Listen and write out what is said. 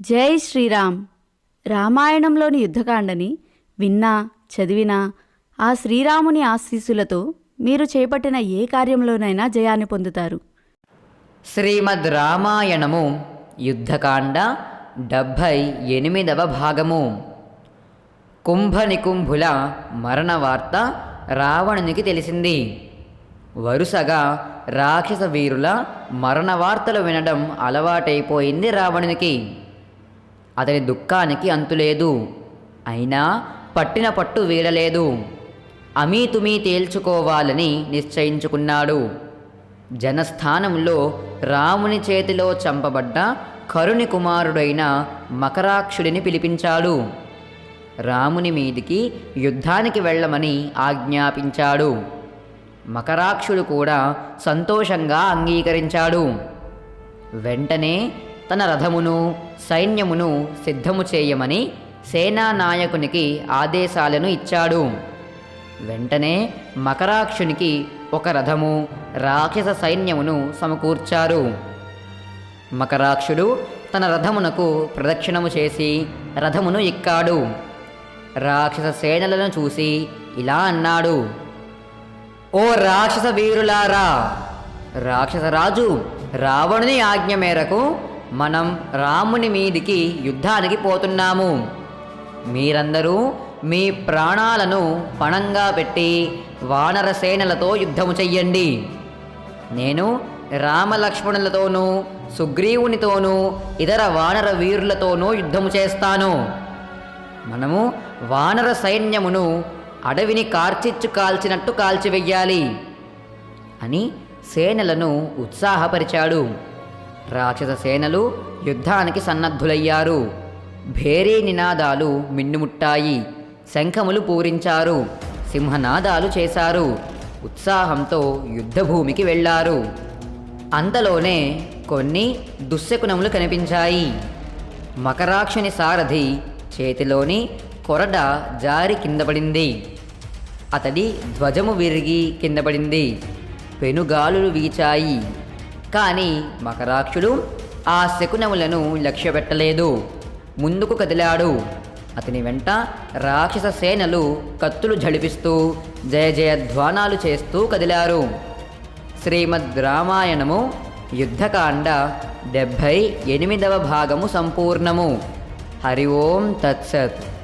జై శ్రీరామ్. రామాయణంలోని యుద్ధకాండని విన్నా చదివినా ఆ శ్రీరాముని ఆశీస్సులతో మీరు చేపట్టిన ఏ కార్యంలోనైనా జయాన్ని పొందుతారు. శ్రీమద్ రామాయణము యుద్ధకాండ డెబ్భై ఎనిమిదవ భాగము. కుంభనికుంభుల మరణ వార్త రావణునికి తెలిసింది. వరుసగా రాక్షస వీరుల మరణ వార్తలు వినడం అలవాటైపోయింది రావణునికి. అతని దుఃఖానికి అంతులేదు. అయినా పట్టిన పట్టు వీడలేదు అమీతుమీ తేల్చుకోవాలని నిశ్చయించుకున్నాడు. జనస్థానంలో రాముని చేతిలో చంపబడ్డ కరుని కుమారుడైన మకరాక్షుడిని పిలిపించాడు. రాముని మీదికి యుద్ధానికి వెళ్ళమని ఆజ్ఞాపించాడు. మకరాక్షుడు కూడా సంతోషంగా అంగీకరించాడు. వెంటనే తన రథమును సైన్యమును సిద్ధము చేయమని సేనానాయకునికి ఆదేశాలను ఇచ్చాడు. వెంటనే మకరాక్షునికి ఒక రథము రాక్షస సైన్యమును సమకూర్చారు. మకరాక్షుడు తన రథమునకు ప్రదక్షిణము చేసి రథమును ఎక్కాడు. రాక్షస సేనలను చూసి ఇలా అన్నాడు ఓ రాక్షస వీరులారా రాక్షసరాజు రావణుని ఆజ్ఞ మేరకు మనం రాముని మీదికి యుద్ధానికి పోతున్నాము. మీరందరూ మీ ప్రాణాలను పణంగా పెట్టి వానర సేనలతో యుద్ధము చెయ్యండి. నేను రామలక్ష్మణులతోనూ సుగ్రీవునితోనూ ఇతర వానర వీరులతోనూ యుద్ధము చేస్తాను. మనము వానర సైన్యమును అడవిని కార్చిచ్చు కాల్చినట్టు కాల్చివెయ్యాలి అని సేనలను ఉత్సాహపరిచాడు. రాక్షస సేనలు యుద్ధానికి సన్నద్ధులయ్యారు. భేరీ నినాదాలు మిన్నుముట్టాయి. శంఖములు పూరించారు. సింహనాదాలు చేశారు. ఉత్సాహంతో యుద్ధభూమికి వెళ్ళారు. అంతలోనే కొన్ని దుశ్శకునములు కనిపించాయి. మకరాక్షుని సారథి చేతిలోని కొరడ జారి కిందపడింది. అతడి ధ్వజము విరిగి కిందపడింది. పెనుగాలులు వీచాయి. కానీ మకరాక్షుడు ఆ శకునములను లక్ష్యపెట్టలేదు. ముందుకు కదిలాడు. అతని వెంట రాక్షస సేనలు కత్తులు జడిపిస్తూ జయ జయధ్వానాలు చేస్తూ కదిలారు. శ్రీమద్ రామాయణము యుద్ధకాండ డెబ్భై ఎనిమిదవ భాగము సంపూర్ణము. హరి ఓం తత్సత్.